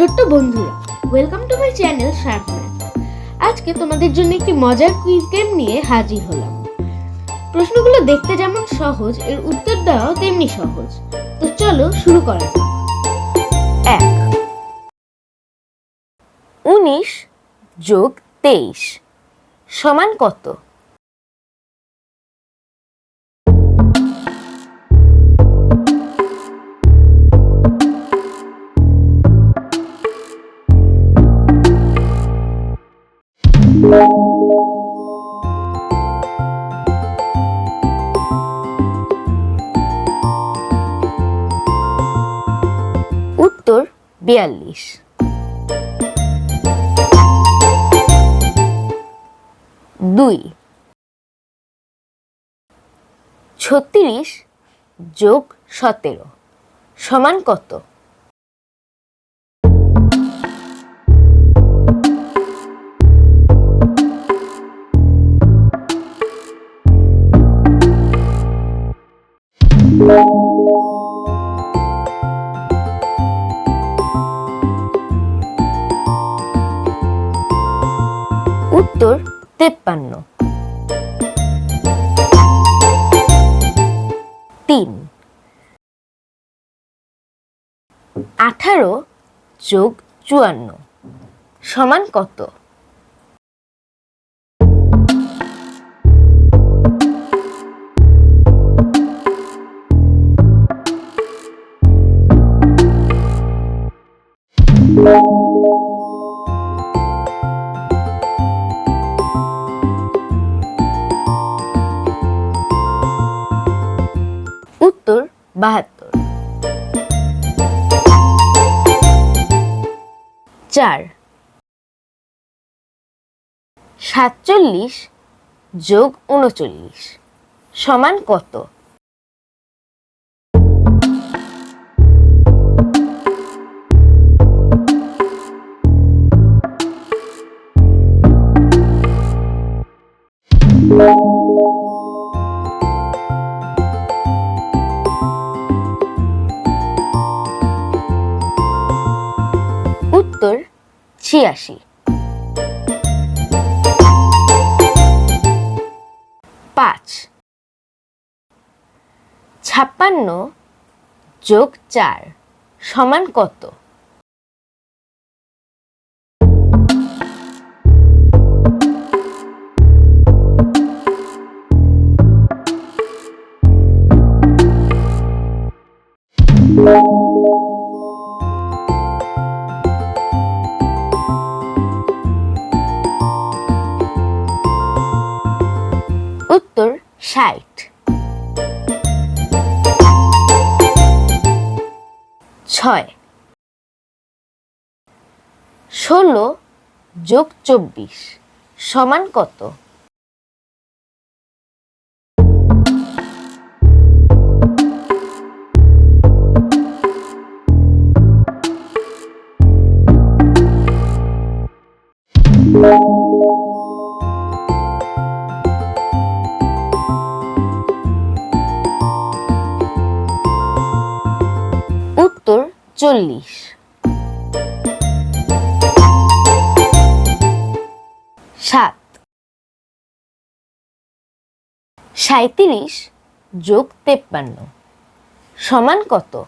ছোট্ট বন্ধুরা welcome to my channel sharp আজকে তোমাদের জন্য একটি মজার কুইজ গেম নিয়ে হাজির হলাম। প্রশ্নগুলো দেখতে যেমন সহজ, এর উত্তর দেওয়াও তেমনি সহজ। তো চলো শুরু করা যাক। এক। উনিশ যোগ তেইশ সমান কত? বিয়াল্লিশ। দুই। ছত্রিশ যোগ সতেরো সমান কত? উত্তর তেপ্পান্ন। তিন। আঠারো যোগ চুয়ান্ন সমান কত? উত্তর বাহাত্তর। চার। সাতচল্লিশ যোগ উনচল্লিশ সমান কত? ছিয়াশি। পাঁচ। ছাপ্পান্ন যোগ চার সমান কত? উত্তর ষাট। ছয়। ষোলো যোগ চব্বিশ সমান কত? চল্লিশ। সাত। সাঁত্রিশ যোগ তেপ্পান্ন। সমান কত?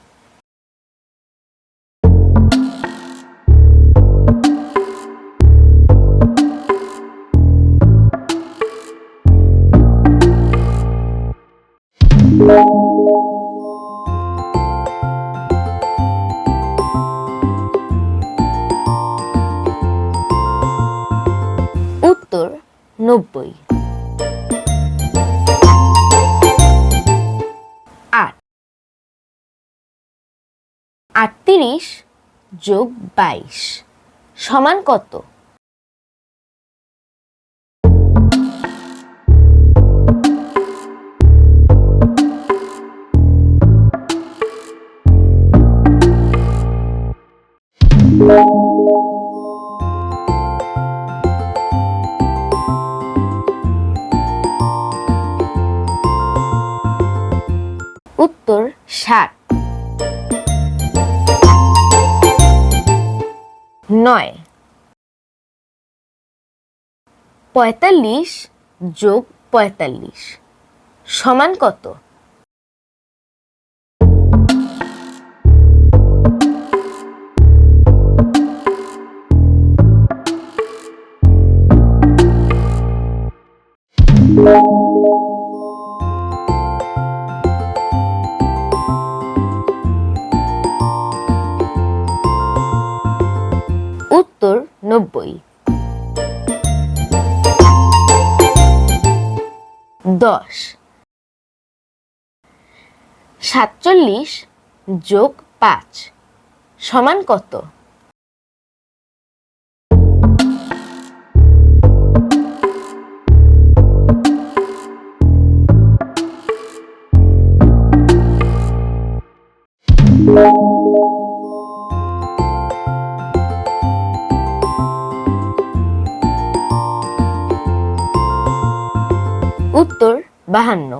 নব্বই। আট। আটত্রিশ যোগ বাইশ সমান কত? ষাট। নয়। পঁয়তাল্লিশ যোগ পঁয়তাল্লিশ সমান কত? উত্তর নব্বই। দশ। সাতচল্লিশ যোগ পাঁচ সমান কত? উত্তর বাহান্ন।